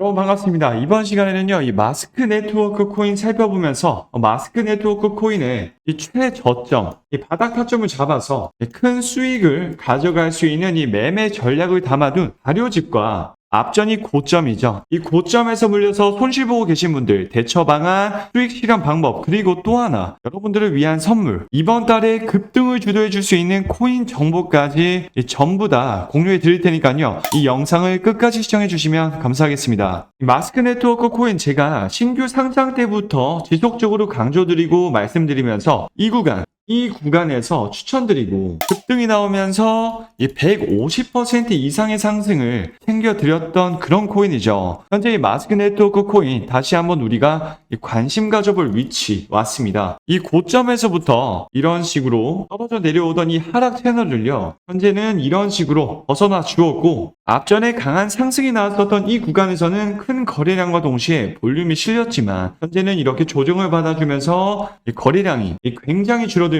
여러분 반갑습니다. 이번 시간에는요, 이 마스크 네트워크 코인 살펴보면서 어, 마스크 네트워크 코인의 이 최저점, 이 바닥 타점을 잡아서 이큰 수익을 가져갈 수 있는 이 매매 전략을 담아둔 자료집과 앞전이 고점이죠. 이 고점에서 물려서 손실 보고 계신 분들 대처 방안, 수익 실현 방법, 그리고 또 하나 여러분들을 위한 선물. 이번 달에 급등을 주도해 줄 수 있는 코인 정보까지 이 전부 다 공유해 드릴 테니까요. 이 영상을 끝까지 시청해 주시면 감사하겠습니다. 이 마스크 네트워크 코인 제가 신규 상장 때부터 지속적으로 강조드리고 말씀드리면서 이 구간 이 구간에서 추천드리고 급등이 나오면서 이 150% 이상의 상승을 챙겨드렸던 그런 코인이죠. 현재 이 마스크 네트워크 코인 다시 한번 우리가 이 관심 가져볼 위치 왔습니다. 이 고점에서부터 이런 식으로 떨어져 내려오던 이 하락 채널을요. 현재는 이런 식으로 벗어나 주었고 앞전에 강한 상승이 나왔었던 이 구간에서는 큰 거래량과 동시에 볼륨이 실렸지만 현재는 이렇게 조정을 받아주면서 이 거래량이 이 굉장히 줄어들면서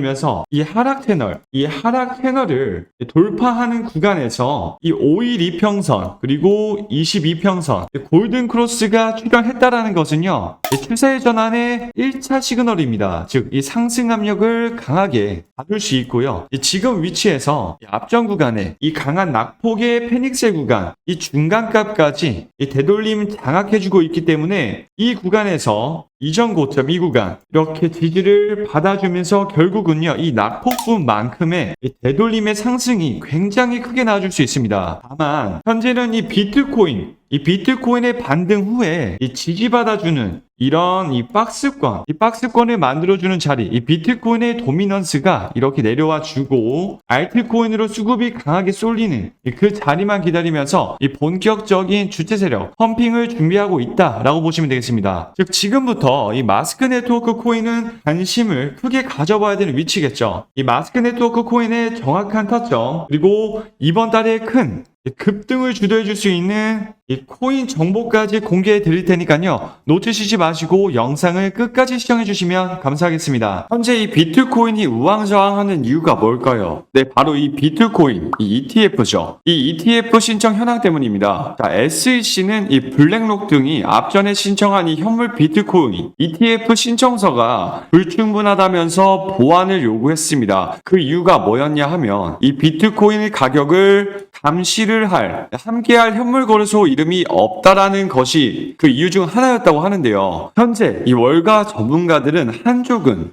이 하락 채널, 이 하락 채널을 돌파하는 구간에서 이 5일 이평선 그리고 22평선 골든 크로스가 출현했다라는 것은요 이 추세의 전환의 1차 시그널입니다. 즉 이 상승 압력을 강하게 받을 수 있고요. 이 지금 위치에서 이 앞전 구간에 이 강한 낙폭의 페닉셀 구간, 이 중간값까지 이 되돌림 장악해주고 있기 때문에 이 구간에서 이전 고점 이 구간 이렇게 지지를 받아주면서 결국은요 이 낙폭분만큼의 이 되돌림의 상승이 굉장히 크게 나와줄 수 있습니다. 다만 현재는 이 비트코인 이 비트코인의 반등 후에 이 지지받아주는 이런 이 박스권, 이 박스권을 만들어주는 자리, 이 비트코인의 도미넌스가 이렇게 내려와 주고 알트코인으로 수급이 강하게 쏠리는 이그 자리만 기다리면서 이 본격적인 주체 세력 펌핑을 준비하고 있다라고 보시면 되겠습니다. 즉 지금부터 이 마스크 네트워크 코인은 관심을 크게 가져봐야 되는 위치겠죠. 이 마스크 네트워크 코인의 정확한 타점 그리고 이번 달에 큰 급등을 주도해 줄 수 있는 이 코인 정보까지 공개해 드릴 테니까요. 놓치시지 마시고 영상을 끝까지 시청해 주시면 감사하겠습니다. 현재 이 비트코인이 우왕좌왕하는 이유가 뭘까요? 네, 바로 이 비트코인, 이 ETF죠. 이 ETF 신청 현황 때문입니다. 자, SEC는 이 블랙록 등이 앞전에 신청한 이 현물 비트코인 ETF 신청서가 불충분하다면서 보완을 요구했습니다. 그 이유가 뭐였냐 하면 이 비트코인의 가격을 감시를 할, 함께할 현물 거래소 이름이 없다라는 것이 그 이유 중 하나였다고 하는데요. 현재 이 월가 전문가들은 한쪽은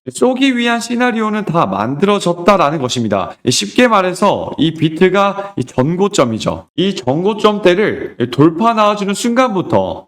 쏘기 위한 시나리오는 다 만들어졌다라는 것입니다. 쉽게 말해서 이 비트가 이 전고점이죠. 이 전고점 대를 돌파 나와주는 순간부터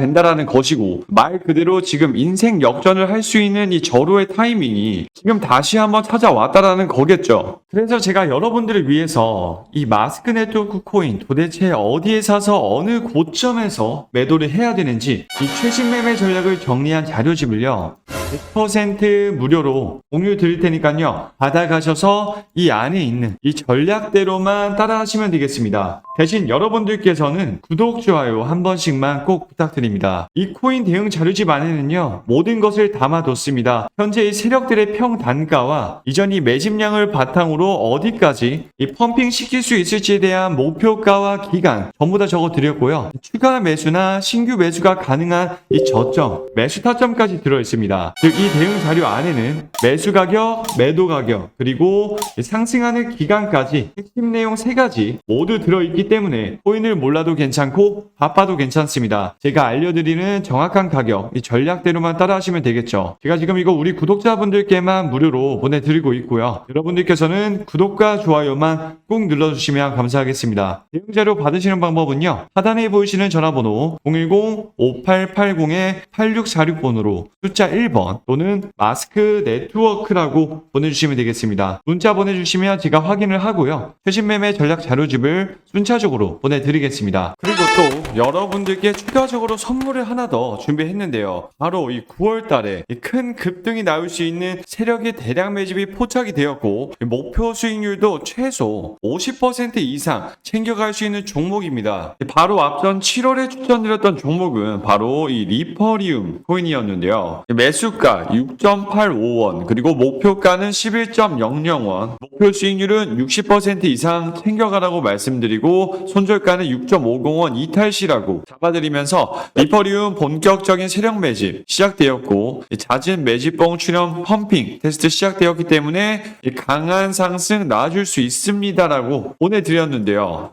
된다라는 것이고 말 그대로 지금 인생 역전을 할 수 있는 이 절호의 타이밍이 지금 다시 한번 찾아왔다라는 거겠죠. 그래서 제가 여러분들을 위해서 이 마스크 네트워크 코인 도대체 어디에 사서 어느 고점에서 매도를 해야 되는지 이 최신 매매 전략을 정리한 자료집을요. 100% 무료로 공유 드릴 테니까요. 받아가셔서 이 안에 있는 이 전략대로만 따라하시면 되겠습니다. 대신 여러분들께서는 구독, 좋아요 한 번씩만 꼭 부탁드립니다. 이 코인 대응 자료집 안에는요. 모든 것을 담아뒀습니다. 현재 이 세력들의 평 단가와 이전 이 매집량을 바탕으로 어디까지 이 펌핑 시킬 수 있을지에 대한 목표가와 기간 전부 다 적어 드렸고요. 추가 매수나 신규 매수가 가능한 이 저점, 매수 타점까지 들어 있습니다. 즉 이 대응 자료 안에는 매수 가격, 매도 가격, 그리고 이 상승하는 기간까지 핵심 내용 세 가지 모두 들어있기 때문에 코인을 몰라도 괜찮고 바빠도 괜찮습니다. 제가 알려드리는 정확한 가격, 이 전략대로만 따라하시면 되겠죠. 제가 지금 이거 우리 구독자분들께만 무료로 보내드리고 있고요. 여러분들께서는 구독과 좋아요만 꼭 눌러주시면 감사하겠습니다. 대응 자료 받으시는 방법은요. 하단에 보이시는 전화번호 010-5880-8646번으로 숫자 1번 1원 또는 마스크 네트워크라고 보내주시면 되겠습니다. 문자 보내주시면 제가 확인을 하고요. 최신 매매 전략 자료집을 순차적으로 보내드리겠습니다. 그리고 또 여러분들께 추가적으로 선물을 하나 더 준비했는데요. 바로 이 9월 달에 이큰 급등이 나올 수 있는 세력의 대량 매집이 포착이 되었고 이 목표 수익률도 최소 50% 이상 챙겨갈 수 있는 종목입니다. 바로 앞선 7월에 추천드렸던 종목은 바로 이 리퍼리움 코인이었는데요. 매수 가 6.85원 그리고 목표가는 11.00원 목표 수익률은 60% 이상 챙겨가라고 말씀드리고 손절가는 6.50원 이탈시라고 잡아드리면서 리퍼리움 본격적인 세력 매집 시작되었고 이 잦은 매집봉 출현 펌핑 테스트 시작되었기 때문에 이 강한 상승 나와줄 수 있습니다라고 보내드렸는데요.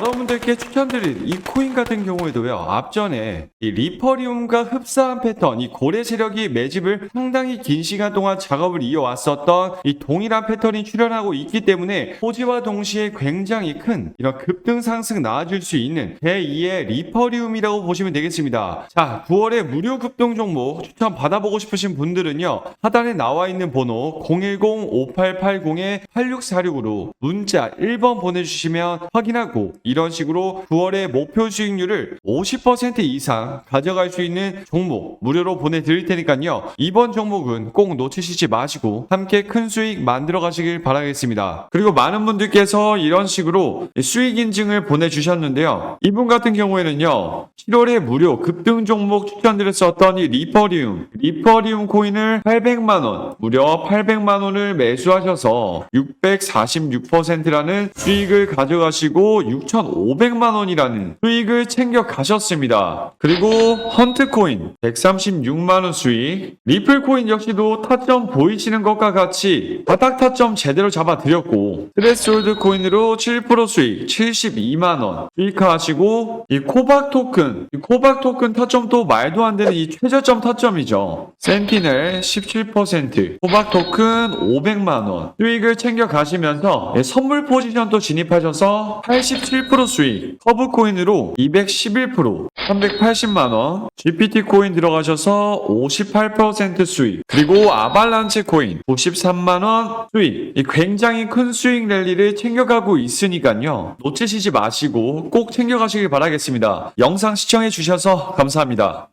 분들께 추천드릴 이 코인 같은 경우에도요 앞전에 이 리퍼리움과 흡사한 패턴 이 고래 세력이 매집을 상당히 긴 시간 동안 작업을 이어왔었던 이 동일한 패턴이 출현하고 있기 때문에 호지와 동시에 굉장히 큰 이런 급등 상승 나와줄 수 있는 제2의 리퍼리움이라고 보시면 되겠습니다. 자 9월에 무료 급등 종목 추천 받아보고 싶으신 분들은요 하단에 나와 있는 번호 010-5880-8646으로 문자 1번 보내주시면 확인하고 이런 식으로 9월의 목표 수익률을 50% 이상 가져갈 수 있는 종목 무료로 보내드릴 테니까요. 이번 종목은 꼭 놓치시지 마시고 함께 큰 수익 만들어 가시길 바라겠습니다. 그리고 많은 분들께서 이런 식으로 수익 인증을 보내주셨는데요. 이분 같은 경우에는요 7월에 무료 급등 종목 추천드렸었던 이 리퍼리움 리퍼리움 코인을 800만원 무려 800만원을 매수하셔서 646%라는 수익을 가져가시고 6,500만 원이라는 수익을 챙겨 가셨습니다. 그리고 헌트코인 136만 원 수익 리플코인 역시도 타점 보이시는 것과 같이 바닥 타점 제대로 잡아드렸고 트레스홀드 코인으로 7% 수익 72만 원 수익하시고 이 코박 토큰 이 코박 토큰 타점도 말도 안 되는 이 최저점 타점이죠. 센티넬 17% 호박 토큰 500만원 수익을 챙겨 가시면서 예, 선물 포지션도 진입하셔서 87% 수익. 커브 코인으로 211% 380만원. GPT 코인 들어가셔서 58% 수익. 그리고 아발란체 코인 93만원 수익. 이 굉장히 큰 수익 랠리를 챙겨가고 있으니까요. 놓치시지 마시고 꼭 챙겨가시길 바라겠습니다. 영상 시청해 주셔서 감사합니다